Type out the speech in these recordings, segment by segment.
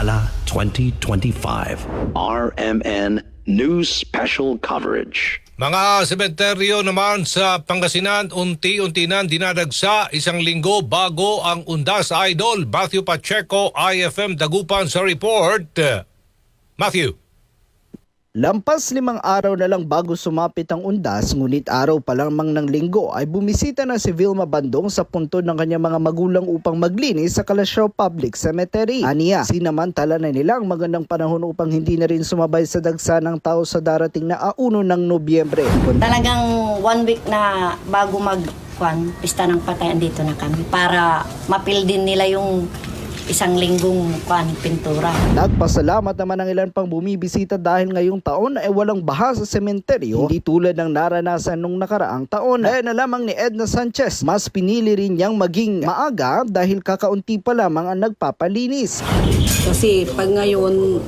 Gala 2025. RMN News Special Coverage. Mga sementeryo naman sa Pangasinan, unti-unti nang dinadagsa isang linggo bago ang undas idol. Matthew Pacheco, IFM Dagupan sa report. Matthew. Lampas limang araw na lang bago sumapit ang undas, ngunit araw pa lamang ng linggo ay bumisita na si Vilma Bandong sa puntod ng kanyang mga magulang upang maglinis sa Kalasyaw Public Cemetery. Aniya, sinamantala na nila ang magandang panahon upang hindi na rin sumabay sa dagsa ng tao sa darating na auno ng Nobyembre. Talagang one week na bago mag kwan, pista ng patayan dito na kami para mapil din nila yung isang linggong kwan, pintura. Nagpasalamat naman ang ilan pang bumibisita dahil ngayong taon ay walang baha sa sementeryo, hindi tulad ng naranasan nung nakaraang taon. Kaya na lamang ni Edna Sanchez, mas pinili rin niyang maging maaga dahil kakaunti pa lamang ang nagpapalinis. Kasi pag ngayon,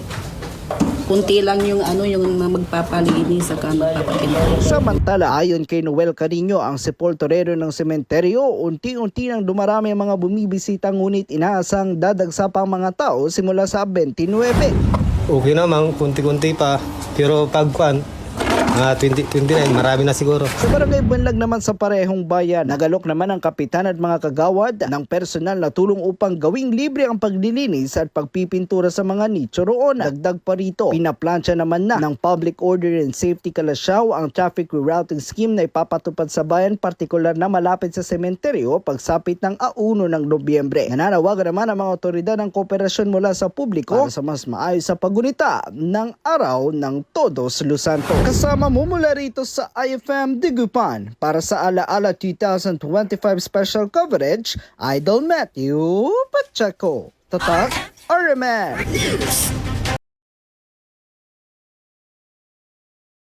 kunti lang yung ano yung magpapalinis sa magpapapinto. Samantala, ayon kay Noel Carino, ang sepulturero ng sementeryo, unti-unti nang dumarami ang mga bumibisita ngunit inaasang dadagsa pa ang mga tao simula sa 29. okay naman, kunti-kunti pa. Pero pag mga 2029, marami na siguro. Sa barangay Bunlag naman sa parehong bayan, nagalok naman ang kapitan at mga kagawad ng personal na tulong upang gawing libre ang paglilinis at pagpipintura sa mga nicho roon. Dagdag pa rito, pinaplansya naman na ng Public Order and Safety Kalasyaw ang traffic rerouting scheme na ipapatupad sa bayan, partikular na malapit sa sementeryo pagsapit ng auno ng Nobyembre. Nananawagan naman ang mga otoridad ng kooperasyon mula sa publiko para sa mas maayos sa pagunita ng araw ng Todos Los Santos. Kasama mo mula rito sa IFM Digupan para sa Alaala 2025 special coverage, Idol Matthew Pacheco. Tatak, RMN.